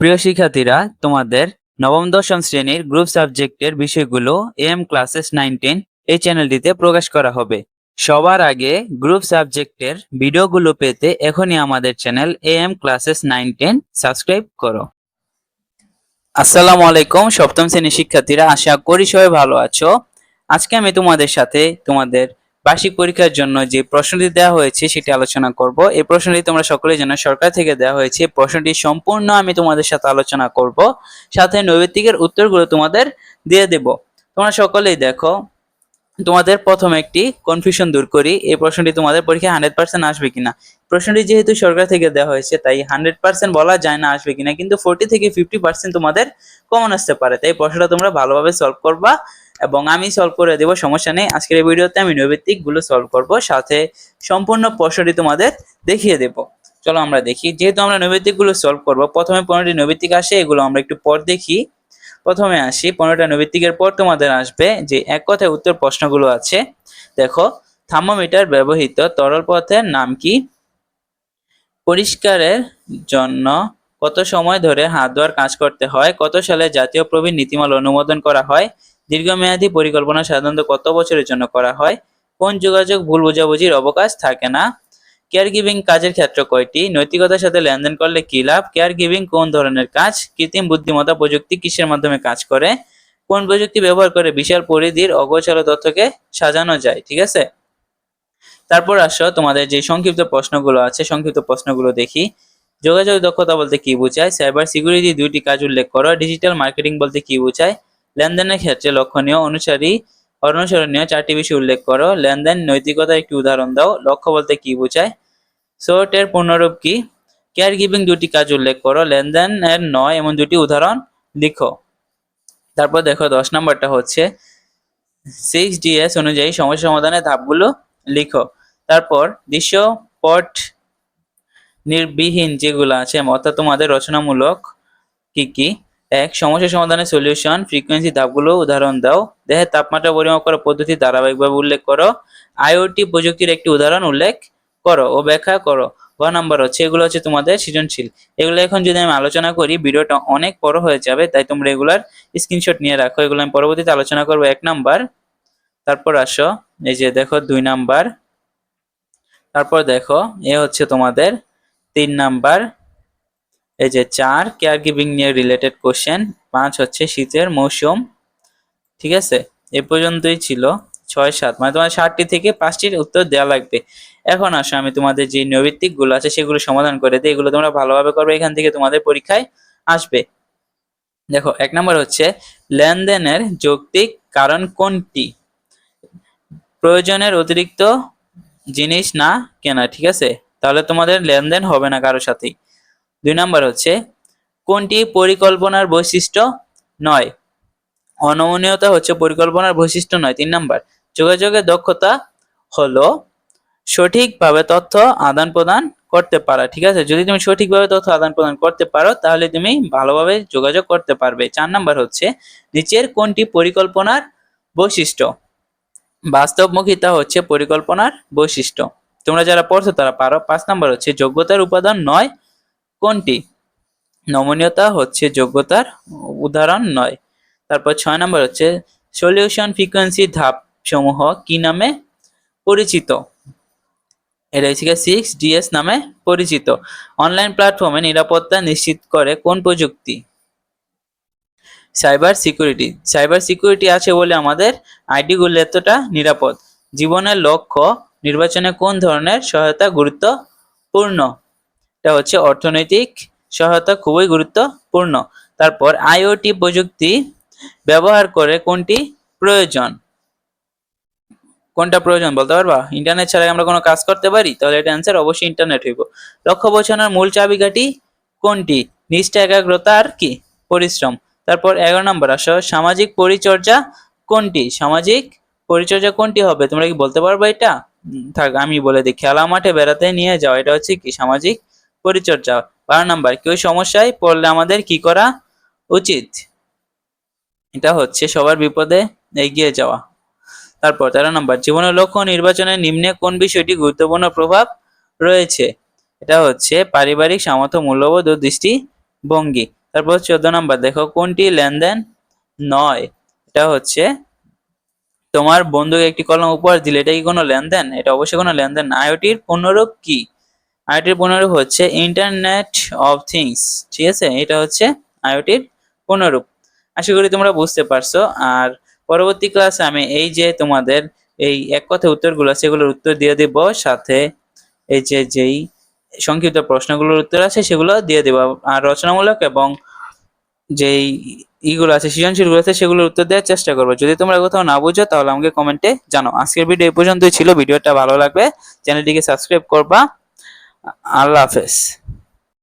প্রিয় শিক্ষার্থীরা, তোমাদের নবম, দশম শ্রেণির গ্রুপ সাবজেক্টের বিষয়গুলো এম ক্লাসেস নাইন টেন এই চ্যানেলটিতে প্রকাশ করা হবে। সবার আগে গ্রুপ সাবজেক্টের ভিডিওগুলো পেতে এখনই আমাদের channel M classes nine ten subscribe করো। আসসালামু আলাইকুম, সপ্তম শ্রেণির শিক্ষার্থীরা, আশা করি সবাই ভালো আছো। আজকে আমি তোমাদের সাথে তোমাদের বার্ষিক পরীক্ষার জন্য যে প্রশ্নটি দেওয়া হয়েছে সেটি আলোচনা করব। এই প্রশ্নটি তোমরা সকলের জন্য সরকার থেকে দেওয়া হয়েছে। প্রশ্নটি সম্পূর্ণ আমি তোমাদের সাথে আলোচনা করব। সাথে নৈবেতিকের উত্তরগুলো তোমাদের দিয়ে দেব। তোমরা সকলেই দেখো, তোমাদের প্রথম একটি কনফিউশন দূর করি। এই প্রশ্নটি তোমাদের পরীক্ষায় হান্ড্রেড পার্সেন্ট আসবে কিনা? প্রশ্নটি যেহেতু সরকার থেকে দেওয়া হয়েছে, তাই হান্ড্রেড পার্সেন্ট বলা যায় না আসবে কিনা, কিন্তু ফোর্টি থেকে ফিফটি পার্সেন্ট তোমাদের কমন আসতে পারে। তাই প্রশ্নটা তোমরা ভালোভাবে সলভ করবা। এবং আমি সলভ করে দেবো, সমস্যা নেই। আজকের এই ভিডিওতে আমি নৈবেতিকগুলো সলভ করব, সাথে সম্পূর্ণ প্রশ্নটি তোমাদের দেখিয়ে দেব। চলো আমরা দেখি, যেহেতু আমরা নৈবেতিকগুলো সলভ করব, প্রথমে পনেরোটি নৈবেতিক আসে, এগুলো আমরা একটু পর দেখি। প্রথমে আসি, পনেরোটা নৈবেতিকের পর তোমাদের আসবে যে এক কথায় উত্তর প্রশ্নগুলো আছে। দেখো, থার্মোমিটার ব্যবহৃত তরল পদার্থের নাম কি? পরিষ্কারের জন্য কত সময় ধরে হাত ধোয়ার কাজ করতে হয়? কত সালে জাতীয় প্রবীণ নীতিমালা অনুমোদন করা হয়? দীর্ঘমেয়াদী পরিকল্পনা সাধারণত কত বছরের জন্য করা হয়? কোন যোগাযোগ ভুল বোঝাবুঝির অবকাশ থাকে না? কেয়ার গিভিং কাজের ক্ষেত্র কয়টি? নৈতিকতার সাথে লেনদেন করলে কি লাভ? কেয়ার গিভিং কোন ধরনের কাজ? কৃত্রিম বুদ্ধিমত্তা প্রযুক্তি কিসের মাধ্যমে কাজ করে? কোন প্রযুক্তি ব্যবহার করে বিশাল পরিধির অগোচর তথ্যকে সাজানো যায়? ঠিক আছে? তারপর আসো, তোমাদের যে সংক্ষিপ্ত প্রশ্নগুলো আছে, সংক্ষিপ্ত প্রশ্নগুলো দেখি। যোগাযোগ দক্ষতা বলতে কি বোঝায়? সাইবার সিকিউরিটি দুইটি কাজ উল্লেখ করো। ডিজিটাল মার্কেটিং বলতে কি বোঝায়? লেনদেনের ক্ষেত্রে লক্ষণীয় অনুসারী অনুসরণীয় চারটি বিষয় উল্লেখ করো। লেনদেন নৈতিকতার একটি উদাহরণ দাও। লক্ষ্য বলতে কি বোঝায়? সোর্টের পূর্ণরূপ কি? কেয়ার গিভিং দুটি কাজ উল্লেখ করো। লেনদেন এর নয় এমন দুটি উদাহরণ লিখো। তারপর দেখো দশ নম্বরটা হচ্ছে সিক্স ডিএস অনুযায়ী সমস্যা সমাধানের ধাপগুলো লিখো। তারপর দৃশ্যপট নির্বিহীন যেগুলো আছে, অর্থাৎ তোমাদের রচনামূলক কি কি? এক, সমস্যা সমাধানের সলিউশন ফ্রিকোয়েন্সি ধাপগুলো উদাহরণ দাও। দেহের তাপমাত্রা পরিমাপ করার পদ্ধতি ধারাবাহিকভাবে উল্লেখ করো। আইওটি প্রযুক্তির একটি উদাহরণ উল্লেখ করো ও ব্যাখ্যা করো। গ নাম্বার হচ্ছে, এগুলো হচ্ছে তোমাদের সৃজনশীল। এগুলো এখন যদি আমি আলোচনা করি, ভিডিওটা অনেক বড় হয়ে যাবে, তাই তোমরা এগুলার স্ক্রিনশট নিয়ে রাখো। এগুলো আমি পরবর্তীতে আলোচনা করব। এক নাম্বার, তারপর আসো, এই যে দেখো দুই নাম্বার। তারপর দেখো, এ হচ্ছে তোমাদের তিন নাম্বার। এই যে চার কেয়ার গিভিং নিয়ে রিলেটেড কোশ্চেন পাঁচ হচ্ছে শীতের মৌসুম, ঠিক আছে? এ পর্যন্তই ছিল ছয় সাত মানে তোমার ষাটটি থেকে পাঁচটির উত্তর দেওয়া লাগবে। এখন আসো, আমি তোমাদের যে নৈবিত্তিকগুলো আছে সেগুলো সমাধান করে দিই, এগুলো তোমরা ভালোভাবে করবে, এখান থেকে তোমাদের পরীক্ষায় আসবে। দেখো, এক নম্বর হচ্ছে লেনদেনের যৌক্তিক কারণ কোনটি? প্রয়োজনের অতিরিক্ত জিনিস না কেনা, ঠিক আছে? তাহলে তোমাদের লেনদেন হবে না কারোর সাথেই। দুই নম্বর হচ্ছে, কোনটি পরিকল্পনার বৈশিষ্ট্য নয়? অনমনীয়তা হচ্ছে পরিকল্পনার বৈশিষ্ট্য নয়, তিন নম্বর। যোগাযোগের দক্ষতা হলো সঠিকভাবে তথ্য আদান প্রদান করতে পারা, ঠিক আছে? যদি তুমি সঠিকভাবে তথ্য আদান প্রদান করতে পারো, তাহলে তুমি ভালোভাবে যোগাযোগ করতে পারবে। চার নাম্বার হচ্ছে, নিচের কোনটি পরিকল্পনার বৈশিষ্ট্য? বাস্তবমুখিতা হচ্ছে পরিকল্পনার বৈশিষ্ট্য। তোমরা যারা পড়ছো তারা পারো। পাঁচ নাম্বার হচ্ছে, যোগ্যতার উপাদান নয় কোনটি? নমনীয়তা হচ্ছে যোগ্যতার উদাহরণ নয়। তারপর ছয় নম্বর হচ্ছে সলিউশন ফ্রিকোয়েন্সি ধাপ সমূহ কি নামে পরিচিত? এটা হচ্ছে সিক্স ডিএস নামে পরিচিত। অনলাইন প্ল্যাটফর্মে নিরাপত্তা নিশ্চিত করে কোন প্রযুক্তি? সাইবার সিকিউরিটি সাইবার সিকিউরিটি আছে বলে আমাদের আইডিগুলো এতটা নিরাপদ। জীবনের লক্ষ্য নির্বাচনে কোন ধরনের সহায়তা গুরুত্বপূর্ণ? এটা হচ্ছে অর্থনৈতিক সহায়তা খুবই গুরুত্বপূর্ণ। তারপর আইওটি প্রযুক্তি ব্যবহার করে কোনটি প্রয়োজন? কোনটা প্রয়োজন বলতে পারবা? ইন্টারনেট ছাড়া আমরা কোনো কাজ করতে পারি? তাহলে এটা অ্যান্সার অবশ্যই ইন্টারনেট হইব। লক্ষ্য বোঝানোর মূল চাবিকাঠি কোনটি? নিষ্ঠা একাগ্রতা আর কি? পরিশ্রম। তারপর এগারো নম্বর আসো, সামাজিক পরিচর্যা কোনটি? সামাজিক পরিচর্যা কোনটি হবে? তোমরা কি বলতে পারবে এটা? থাক, আমি বলে দিই খেলা মাঠে বেড়াতে নিয়ে যাও। এটা হচ্ছে কি? সামাজিক পরিচর্যা। বারো নাম্বার, কেউ সমস্যায় পড়লে আমাদের কি করা উচিত? এটা হচ্ছে সবার বিপদে এগিয়ে যাওয়া। তারপর তেরো নম্বর জীবনের লক্ষ্য নির্বাচনের নিম্নে কোন বিষয়টি গুরুত্বপূর্ণ প্রভাব রয়েছে? এটা হচ্ছে পারিবারিক সামর্থ্য, মূল্যবোধ ও দৃষ্টিভঙ্গি। তারপর চোদ্দ নম্বর, দেখো কোনটি লেনদেন নয়? এটা হচ্ছে তোমার বন্ধুকে একটি কলম উপহার দিলে, এটা কি কোনো লেনদেন? এটা অবশ্যই কোনো লেনদেন না। আইওটির পূর্ণরূপ কি? আইওটির পূর্ণরূপ হচ্ছে ইন্টারনেট অফ থিংস ঠিক আছে? এটা হচ্ছে আইওটির পূর্ণরূপ আশা করি তোমরা বুঝতে পারছ। আর পরবর্তী ক্লাসে আমি এই যে তোমাদের এই এক কথা উত্তরগুলো, সেগুলোর উত্তর দিয়ে দেব। সাথে এই যে যেই সংক্ষিপ্ত প্রশ্নগুলোর উত্তর আছে, সেগুলো দিয়ে দেবো। আর রচনামূলক এবং যেই ইগুলো আছে, সৃজনশীলগুলো আছে, সেগুলোর উত্তর দেওয়ার চেষ্টা করব। যদি তোমরা কোথাও না বুঝো, তাহলে আমাকে কমেন্টে জানো আজকের ভিডিও এই পর্যন্তই ছিল। ভিডিওটা ভালো লাগবে, চ্যানেলটিকে সাবস্ক্রাইব করবা। আল্লাহ হাফেজ